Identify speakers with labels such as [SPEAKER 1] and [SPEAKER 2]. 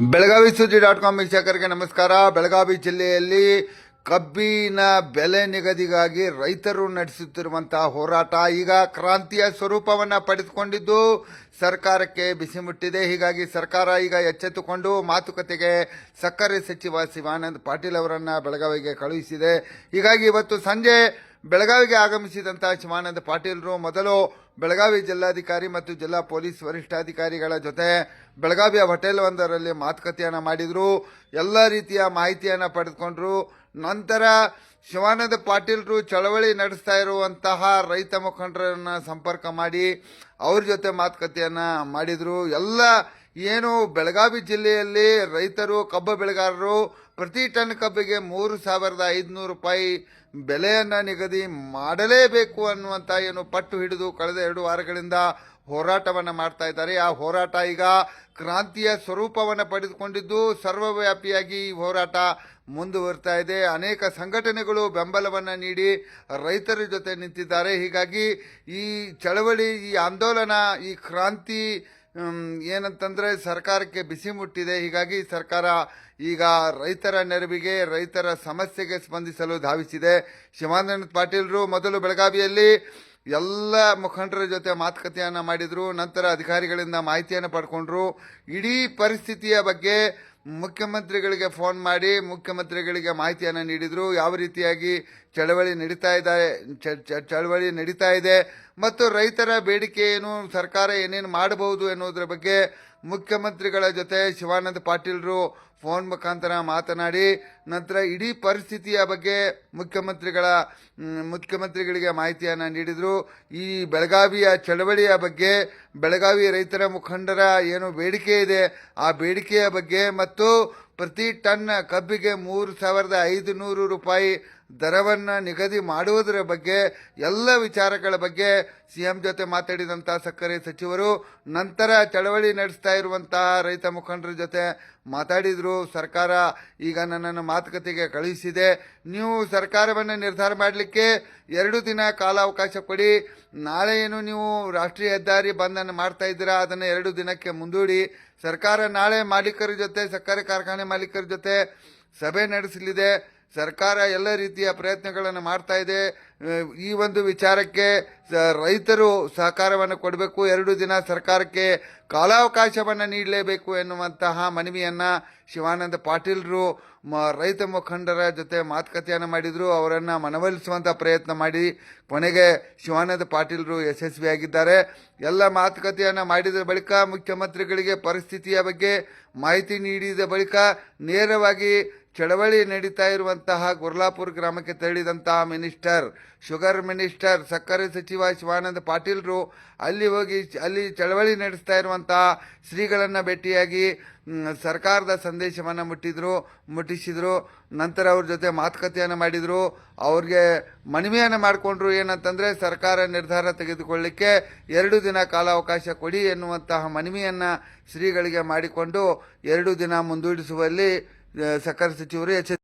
[SPEAKER 1] ಬೆಳಗಾವಿ ಸುದ್ದಿ dot com ವೀಕ್ಷಕರಿಗೆ ನಮಸ್ಕಾರ. ಬೆಳಗಾವಿ ಜಿಲ್ಲೆಯಲ್ಲಿ ಕಬ್ಬಿನ ಬೆಲೆ ನಿಗದಿಗಾಗಿ ರೈತರು ನಡೆಸುತ್ತಿರುವಂತಹ ಹೋರಾಟ ಈಗ ಕ್ರಾಂತಿಯ ಸ್ವರೂಪವನ್ನು ಪಡೆದುಕೊಂಡಿದ್ದು, ಸರ್ಕಾರಕ್ಕೆ ಬಿಸಿ ಮುಟ್ಟಿದೆ. ಹೀಗಾಗಿ ಸರ್ಕಾರ ಈಗ ಎಚ್ಚೆತ್ತುಕೊಂಡು ಮಾತುಕತೆಗೆ ಸಕ್ಕರೆ ಸಚಿವ ಶಿವಾನಂದ್ ಪಾಟೀಲ್ ಅವರನ್ನು ಬೆಳಗಾವಿಗೆ ಕಳುಹಿಸಿದೆ. ಹೀಗಾಗಿ ಇವತ್ತು ಸಂಜೆ ಬೆಳಗಾವಿಗೆ ಆಗಮಿಸಿದಂತಹ ಶಿವಾನಂದ ಪಾಟೀಲರು ಮೊದಲು ಬೆಳಗಾವಿ ಜಿಲ್ಲಾಧಿಕಾರಿ ಮತ್ತು ಜಿಲ್ಲಾ ಪೊಲೀಸ್ ವರಿಷ್ಠಾಧಿಕಾರಿಗಳ ಜೊತೆ ಬೆಳಗಾವಿಯ ಹೋಟೆಲ್ ಒಂದರಲ್ಲಿ ಮಾತುಕತೆಯನ್ನು ಮಾಡಿದರು. ಎಲ್ಲ ರೀತಿಯ ಮಾಹಿತಿಯನ್ನು ಪಡೆದುಕೊಂಡ್ರು. ನಂತರ ಶಿವಾನಂದ ಪಾಟೀಲರು ಚಳವಳಿ ನಡೆಸ್ತಾ ಇರುವಂತಹ ರೈತ ಮುಖಂಡರನ್ನು ಸಂಪರ್ಕ ಮಾಡಿ ಅವ್ರ ಜೊತೆ ಮಾತುಕತೆಯನ್ನು ಮಾಡಿದರು. ಎಲ್ಲ ಏನು ಬೆಳಗಾವಿ ಜಿಲ್ಲೆಯಲ್ಲಿ ರೈತರು, ಕಬ್ಬು ಬೆಳೆಗಾರರು ಪ್ರತಿ ಟನ್ ಕಬ್ಬಿಗೆ ಮೂರು ಸಾವಿರದ ಐದುನೂರು ರೂಪಾಯಿ ಬೆಲೆಯನ್ನು ನಿಗದಿ ಮಾಡಲೇಬೇಕು ಅನ್ನುವಂಥ ಏನು ಪಟ್ಟು ಹಿಡಿದು ಕಳೆದ ಎರಡು ವಾರಗಳಿಂದ ಹೋರಾಟವನ್ನು ಮಾಡ್ತಾ ಇದ್ದಾರೆ. ಆ ಹೋರಾಟ ಈಗ ಕ್ರಾಂತಿಯ ಸ್ವರೂಪವನ್ನು ಪಡೆದುಕೊಂಡಿದ್ದು ಸರ್ವವ್ಯಾಪಿಯಾಗಿ ಈ ಹೋರಾಟ ಮುಂದುವರ್ತಾ ಇದೆ. ಅನೇಕ ಸಂಘಟನೆಗಳು ಬೆಂಬಲವನ್ನು ನೀಡಿ ರೈತರ ಜೊತೆ ನಿಂತಿದ್ದಾರೆ. ಹೀಗಾಗಿ ಈ ಚಳವಳಿ, ಈ ಆಂದೋಲನ, ಈ ಕ್ರಾಂತಿ ಏನಂತಂದ್ರೆ ಸರ್ಕಾರಕ್ಕೆ ಬಿಸಿ ಮುಟ್ಟಿದೆ. ಹೀಗಾಗಿ ಸರ್ಕಾರ ಈಗ ರೈತರ ನೆರವಿಗೆ, ರೈತರ ಸಮಸ್ಯೆಗೆ ಸ್ಪಂದಿಸಲು ಧಾವಿಸಿದೆ. ಶಿವಾನಂದ ಪಾಟೀಲರು ಮೊದಲು ಬೆಳಗಾವಿಯಲ್ಲಿ ಎಲ್ಲ ಮುಖಂಡರ ಜೊತೆ ಮಾತುಕತೆಯನ್ನು ಮಾಡಿದರು. ನಂತರ ಅಧಿಕಾರಿಗಳಿಂದ ಮಾಹಿತಿಯನ್ನು ಪಡ್ಕೊಂಡ್ರು. ಇಡೀ ಪರಿಸ್ಥಿತಿಯ ಬಗ್ಗೆ ಮುಖ್ಯಮಂತ್ರಿಗಳಿಗೆ ಫೋನ್ ಮಾಡಿ ಮುಖ್ಯಮಂತ್ರಿಗಳಿಗೆ ಮಾಹಿತಿಯನ್ನು ನೀಡಿದರು. ಯಾವ ರೀತಿಯಾಗಿ ಚಳವಳಿ ನಡೀತಾ ಇದೆ, ಚ- ಚ- ಚಳವಳಿ ನಡೀತಾ ಇದೆ ಮತ್ತು ರೈತರ ಬೇಡಿಕೆ ಏನು, ಸರ್ಕಾರ ಏನೇನು ಮಾಡಬಹುದು ಎನ್ನುವುದರ ಬಗ್ಗೆ ಮುಖ್ಯಮಂತ್ರಿಗಳ ಜೊತೆ ಶಿವಾನಂದ ಪಾಟೀಲರು ಫೋನ್ ಮುಖಾಂತರ ಮಾತನಾಡಿ, ನಂತರ ಇಡೀ ಪರಿಸ್ಥಿತಿಯ ಬಗ್ಗೆ ಮುಖ್ಯಮಂತ್ರಿಗಳ ಮುಖ್ಯಮಂತ್ರಿಗಳಿಗೆ ಮಾಹಿತಿಯನ್ನು ನೀಡಿದರು. ಈ ಬೆಳಗಾವಿಯ ಚಳವಳಿಯ ಬಗ್ಗೆ, ಬೆಳಗಾವಿ ರೈತರ ಮುಖಂಡರ ಏನು ಬೇಡಿಕೆ ಇದೆ, ಆ ಬೇಡಿಕೆಯ ಬಗ್ಗೆ ಮತ್ತು ಪ್ರತಿ ಟನ್ ಕಬ್ಬಿಗೆ ಮೂರು ಸಾವಿರದ ಐದು ನೂರು ರೂಪಾಯಿ ದರವನ್ನು ನಿಗದಿ ಮಾಡುವುದರ ಬಗ್ಗೆ ಎಲ್ಲ ವಿಚಾರಗಳ ಬಗ್ಗೆ ಸಿಎಂ ಜೊತೆ ಮಾತಾಡಿದಂಥ ಸಕ್ಕರೆ ಸಚಿವರು, ನಂತರ ಚಳವಳಿ ನಡೆಸ್ತಾ ಇರುವಂಥ ರೈತ ಮುಖಂಡರ ಜೊತೆ ಮಾತಾಡಿದರು. ಸರ್ಕಾರ ಈಗ ನನ್ನನ್ನು ಮಾತುಕತೆಗೆ ಕಳುಹಿಸಿದೆ. ನೀವು ಸರ್ಕಾರವನ್ನು ನಿರ್ಧಾರ ಮಾಡಲಿಕ್ಕೆ ಎರಡು ದಿನ ಕಾಲಾವಕಾಶ ಕೊಡಿ. ನಾಳೆ ಏನು ನೀವು ರಾಷ್ಟ್ರೀಯ ಹೆದ್ದಾರಿ ಬಂದನ್ನು ಮಾಡ್ತಾ ಇದ್ದೀರಾ, ಅದನ್ನು ಎರಡು ದಿನಕ್ಕೆ ಮುಂದೂಡಿ. ಸರ್ಕಾರ ನಾಳೆ ಮಾಲೀಕರ ಜೊತೆ, ಸಕ್ಕರೆ ಕಾರ್ಖಾನೆ ಮಾಲೀಕರ ಜೊತೆ ಸಭೆ ನಡೆಸಲಿದೆ. ಸರ್ಕಾರ ಎಲ್ಲ ರೀತಿಯ ಪ್ರಯತ್ನಗಳನ್ನು ಮಾಡ್ತಾ ಇದೆ. ಈ ಒಂದು ವಿಚಾರಕ್ಕೆ ರೈತರು ಸಹಕಾರವನ್ನು ಕೊಡಬೇಕು. ಎರಡು ದಿನ ಸರ್ಕಾರಕ್ಕೆ ಕಾಲಾವಕಾಶವನ್ನು ನೀಡಲೇಬೇಕು ಎನ್ನುವಂತಹ ಮನವಿಯನ್ನು ಶಿವಾನಂದ ಪಾಟೀಲರು ರೈತ ಮುಖಂಡರ ಜೊತೆ ಮಾತುಕತೆಯನ್ನು ಮಾಡಿದರು. ಅವರನ್ನು ಮನವೊಲಿಸುವಂಥ ಪ್ರಯತ್ನ ಮಾಡಿ ಕೊನೆಗೆ ಶಿವಾನಂದ ಪಾಟೀಲರು ಯಶಸ್ವಿಯಾಗಿದ್ದಾರೆ ಎಲ್ಲ ಮಾತುಕತೆಯನ್ನು ಮಾಡಿದ ಬಳಿಕ ಮುಖ್ಯಮಂತ್ರಿಗಳಿಗೆ ಪರಿಸ್ಥಿತಿಯ ಬಗ್ಗೆ ಮಾಹಿತಿ ನೀಡಿದ ಬಳಿಕ ನೇರವಾಗಿ ಚಳವಳಿ ನಡೀತಾ ಇರುವಂತಹ ಗುರ್ಲಾಪುರ್ ಗ್ರಾಮಕ್ಕೆ ತೆರಳಿದಂತಹ ಮಿನಿಸ್ಟರ್, ಶುಗರ್ ಮಿನಿಸ್ಟರ್, ಸಕ್ಕರೆ ಸಚಿವ ಶಿವಾನಂದ ಪಾಟೀಲ್ರು ಅಲ್ಲಿ ಹೋಗಿ ಅಲ್ಲಿ ಚಳವಳಿ ನಡೆಸ್ತಾ ಇರುವಂತಹ ಶ್ರೀಗಳನ್ನು ಭೇಟಿಯಾಗಿ ಸರ್ಕಾರದ ಸಂದೇಶವನ್ನು ಮುಟ್ಟಿದ್ರು, ಮುಟ್ಟಿಸಿದರು. ನಂತರ ಅವ್ರ ಜೊತೆ ಮಾತುಕತೆಯನ್ನು ಮಾಡಿದರು. ಅವ್ರಿಗೆ ಮನವಿಯನ್ನು ಮಾಡಿಕೊಂಡ್ರು ಏನಂತಂದರೆ ಸರ್ಕಾರ ನಿರ್ಧಾರ ತೆಗೆದುಕೊಳ್ಳಿಕ್ಕೆ ಎರಡು ದಿನ ಕಾಲಾವಕಾಶ ಕೊಡಿ ಎನ್ನುವಂತಹ ಮನವಿಯನ್ನು ಶ್ರೀಗಳಿಗೆ ಮಾಡಿಕೊಂಡು ಎರಡು ದಿನ ಮುಂದೂಡಿಸುವಲ್ಲಿ ಆ, ಸಕ್ಕರೆ ಸಚಿವರು ಎಚ್ಚ